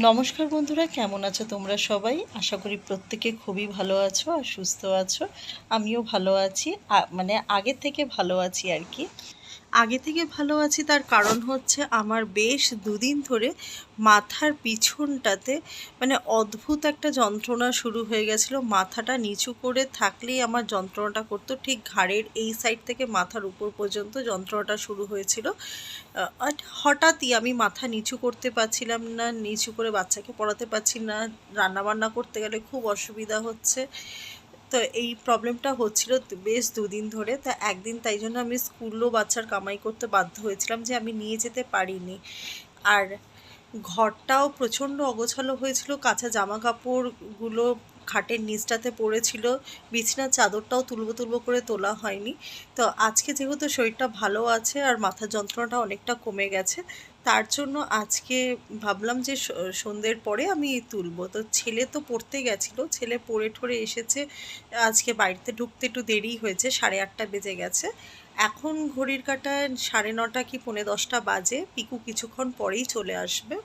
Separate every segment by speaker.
Speaker 1: নমস্কার বন্ধুরা, কেমন আছো তোমরা সবাই? আশা করি প্রত্যেকে খুবই ভালো আছো আর সুস্থ আছো। আমিও ভালো আছি মানে আগের থেকে ভালো আছি আর কি। আগে থেকে ভালো আছি, তার কারণ হচ্ছে আমার বেশ দুদিন ধরে মাথার পিছনটাতে মানে অদ্ভুত একটা যন্ত্রণা শুরু হয়ে গেছিল। মাথাটা নিচু করে থাকলেই আমার যন্ত্রণাটা করতো। ঠিক ঘাড়ের এই সাইড থেকে মাথার উপর পর্যন্ত যন্ত্রণাটা শুরু হয়েছিল। হঠাৎই আমি মাথা নিচু করতে পারছিলাম না, নিচু করে বাচ্চাকে পড়াতে পারছি না রান্না বান্না করতে গেলে খুব অসুবিধা হচ্ছে। তো এই প্রবলেমটা হচ্ছিল বেশ দুদিন ধরে। তা একদিন তাই জন্য আমি স্কুলও বাচ্চার কামাই করতে বাধ্য হয়েছিলাম যে আমি নিয়ে যেতে পারিনি। আর ঘরটাও প্রচণ্ড অগোছালো হয়েছিল, কাঁচা জামা কাপড়গুলো খাটের নিচটাতে পড়েছিল। বিছনার চাদরটাও তুলবো তুলবো করে তোলা হয়নি। তো আজকে যেহেতু শরীরটা ভালো আছে আর মাথার যন্ত্রণাটা অনেকটা কমে গেছে, তার জন্য আজকে ভাবলাম যে সন্ধ্যের পরে আমি তুলবো। তো ছেলে তো পড়তে গেছিল, ছেলে পড়ে ঠরে এসেছে। আজকে বাড়িতে ঢুকতে একটু দেরি হয়েছে, সাড়ে আটটা বেজে গেছে। এখন ঘড়ির কাঁটায় সাড়ে নটা কি পৌনে দশটা বাজে, পিকু কিছুক্ষণ পরেই চলে আসবে।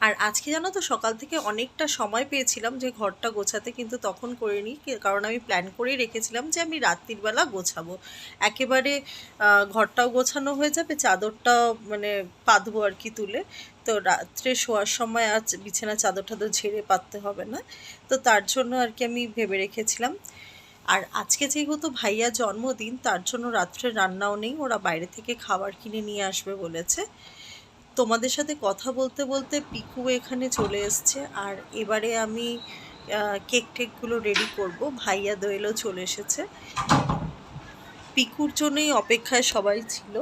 Speaker 1: আর আজকে জানো তো সকাল থেকে অনেকটা সময় পেয়েছিলাম যে ঘরটা গোছাতে, কিন্তু তখন করিনি। কারণ আমি প্ল্যান করেই রেখেছিলাম যে আমি রাত্রিবেলা গোছাবো। একেবারে ঘরটাও গোছানো হয়ে যাবে, চাদরটা মানে পাতবো আর কি তুলে। তো রাত্রে শোয়ার সময় আজ বিছানা, চাদর টাদর ঝেড়ে পাততে হবে না। তো তার জন্য আর কি আমি ভেবে রেখেছিলাম। আর আজকে যেহেতু ভাইয়া জন্মদিন, তার জন্য রাত্রে রান্নাও নেই, ওরা বাইরে থেকে খাবার কিনে নিয়ে আসবে বলেছে। তোমাদের সাথে কথা বলতে বলতে পিকু এখানে চলে এসছে আর এবারে আমি কেক টেকগুলো রেডি করব ভাইয়া দোয়েলও চলে এসেছে পিকুর জন্যই অপেক্ষায় সবাই ছিল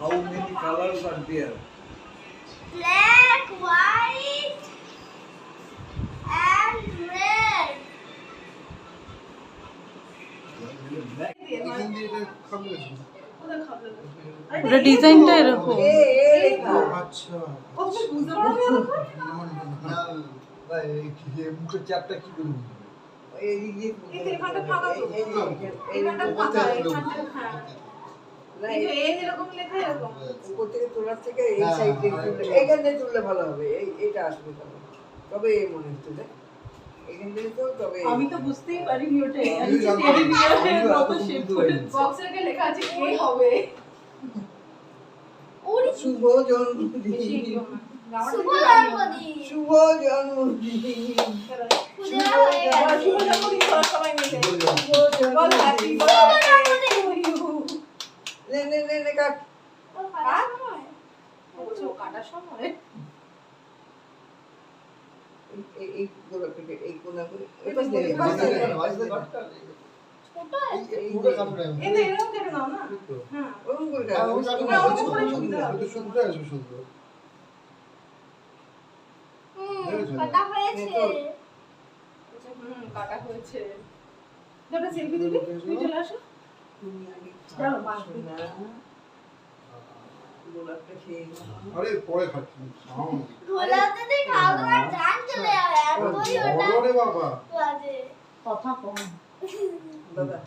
Speaker 2: How many colors are there?
Speaker 3: black, white, and red.
Speaker 2: Black.
Speaker 1: ওটা ডিজাইনটা এরকম।
Speaker 2: আচ্ছা। এই কি- এই মুখের চাপটা কি করব
Speaker 4: তোলার থেকে এই সাইড থেকে তুললে ভালো হবে। এইটা আসবে তবে তবে এই মনে হচ্ছে
Speaker 5: আমি তো বুঝতেই পারিনি ওটাই। বক্সের লেখা আছে কে হবে?
Speaker 4: শুভ জন্মদিন।
Speaker 3: শুভ জন্মদিন।
Speaker 4: শুভ জন্মদিন।
Speaker 3: পূজা
Speaker 5: আবার
Speaker 3: গেছে।
Speaker 5: শুভ জন্মদিন সবাই মিলে।
Speaker 2: শুভ জন্মদিন।
Speaker 4: শুভ
Speaker 5: বল হ্যাপি বার্থডে টু ইউ
Speaker 4: নে নে নে নে কাট।
Speaker 3: সময়?
Speaker 5: কাটার সময়
Speaker 4: এই- এই- এই গোড়া থেকে এই কোনা করে
Speaker 5: এই
Speaker 4: এপাশ দিয়ে,
Speaker 2: এই-। এই
Speaker 5: কেটে
Speaker 3: হয়েছে।
Speaker 5: দুটো সেলফি দিবি? তুই চলে আসো।
Speaker 4: তুমি আগে
Speaker 5: চলো, মা।
Speaker 4: গোলাপটা খেয়ে
Speaker 2: আরে পরে খাচ্ছি।
Speaker 3: ধোলাতে খাওয়া দাওয়ার জান চলে যাবে এতই ওটা
Speaker 2: বড় রে বাবা।
Speaker 5: কথা কম।
Speaker 4: দাদা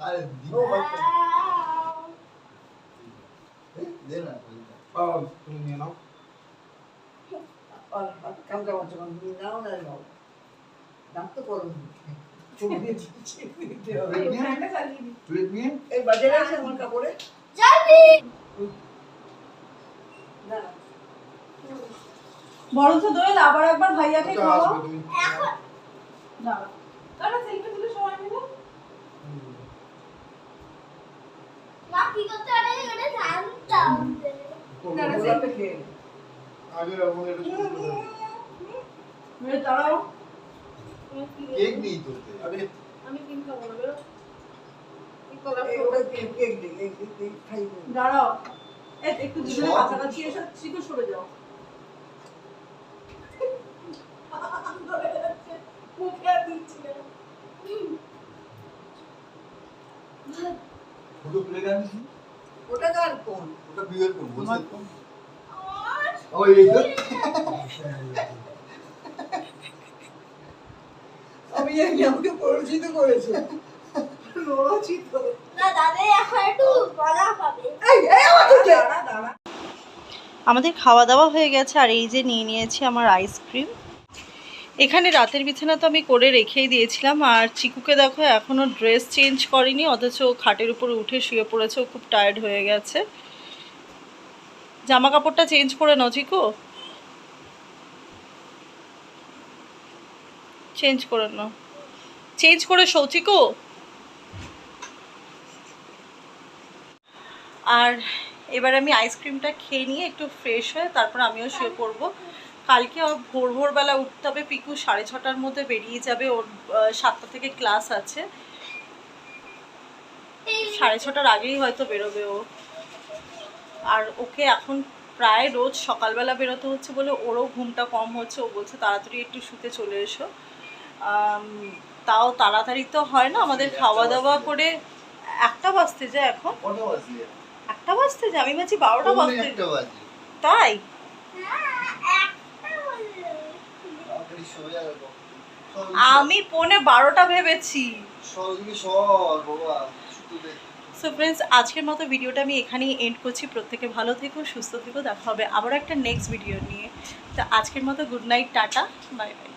Speaker 2: আরে দিব
Speaker 3: Wow.
Speaker 2: দে না আহ, তুমি নিয়ে নাও।
Speaker 4: আর আর কামটা বাচ্চা কাম তুমি নাও না নাও। দাম তো করো তুমি দিতে হবে।
Speaker 5: এই ফ্যানটা চালিয়ে দিই
Speaker 2: প্লেট নিয়ে
Speaker 4: এই বাজারে আছে আমার কাপড়ে?
Speaker 3: জলদি
Speaker 4: না
Speaker 5: বরঞ্চ দোয়েল আবার একবার ভাইয়াকে
Speaker 2: আচ্ছা,
Speaker 5: খাওয়া দাঁড়া। দাঁড়া সেলফি তুলে সবাই মিলে?
Speaker 3: মা কি করতে পারে এটা জানতাম।
Speaker 5: না, না,
Speaker 4: খেয়ে।
Speaker 2: আগে আমাদের এটা হবে।
Speaker 5: মেয়ে দাঁড়াও।
Speaker 2: কেক নেই তো আরে
Speaker 5: আমি কিন খাব না বেরো
Speaker 4: ওটা কেক কেক দিই কেক দিই খাই।
Speaker 5: দাঁড়াও। একটু দুজনে কাছাকাছি এসে শিখে সরে যাও মুখে আর দিচ্ছি না
Speaker 2: ছোট প্লেট আনছি
Speaker 4: ওটা কার কোন
Speaker 3: আর
Speaker 2: এই তো
Speaker 4: আমি পরিচিত রচিত
Speaker 3: না দাদা এখন একটু
Speaker 4: এই এই
Speaker 1: আমাদের খাওয়া দাওয়া হয়ে গেছে, আর এই যে নিয়ে নিয়েছি আমার আইসক্রিম এখানে রাতের বিছানা তো আমি করে রেখেই দিয়েছিলাম, আর চিকুকে দেখো এখনও ড্রেস চেঞ্জ করেনি, অথচ খাটের উপরে উঠে শুয়ে পড়েছে, ও খুব টায়ার্ড হয়ে গেছে। জামা কাপড়টা চেঞ্জ করে নাও চিকু চেঞ্জ করে নাও। চেঞ্জ করে শো চিকু আর এবার আমি আইসক্রিমটা খেয়ে নিয়ে একটু ফ্রেশ হয়ে তারপর আমিও শুয়ে পড়ব। কালকে ভোর ভোরবেলা উঠতে হবে, পিকু সাড়ে ছটার মধ্যে বেরিয়ে যাবে, ওর সাতটা থেকে ক্লাস আছে। সাড়ে ছটার আগেই হয়তো বেরোবে ও। আর ওকে এখন প্রায় রোজ সকালবেলা বেরোতে হচ্ছে বলে ওরও ঘুমটা কম হচ্ছে। ও বলছে তাড়াতাড়ি একটু শুতে চলে এসো। তাও তাড়াতাড়ি তো হয় না আমাদের খাওয়া দাওয়া করে একটা বাজতে যায় এখন। একটা বাজতে যায়? আমি ভাবছি বারোটা বাজতে তাই? আমি পৌনে বারোটা ভেবেছি। সো ফ্রেন্ডস আজকের মতো ভিডিওটা আমি এখানেই এন্ড করছি। প্রত্যেকে ভালো থেকো, সুস্থ থেকো। দেখা হবে আবার একটা নেক্সট ভিডিও নিয়ে। তো আজকের মতো good night tata bye bye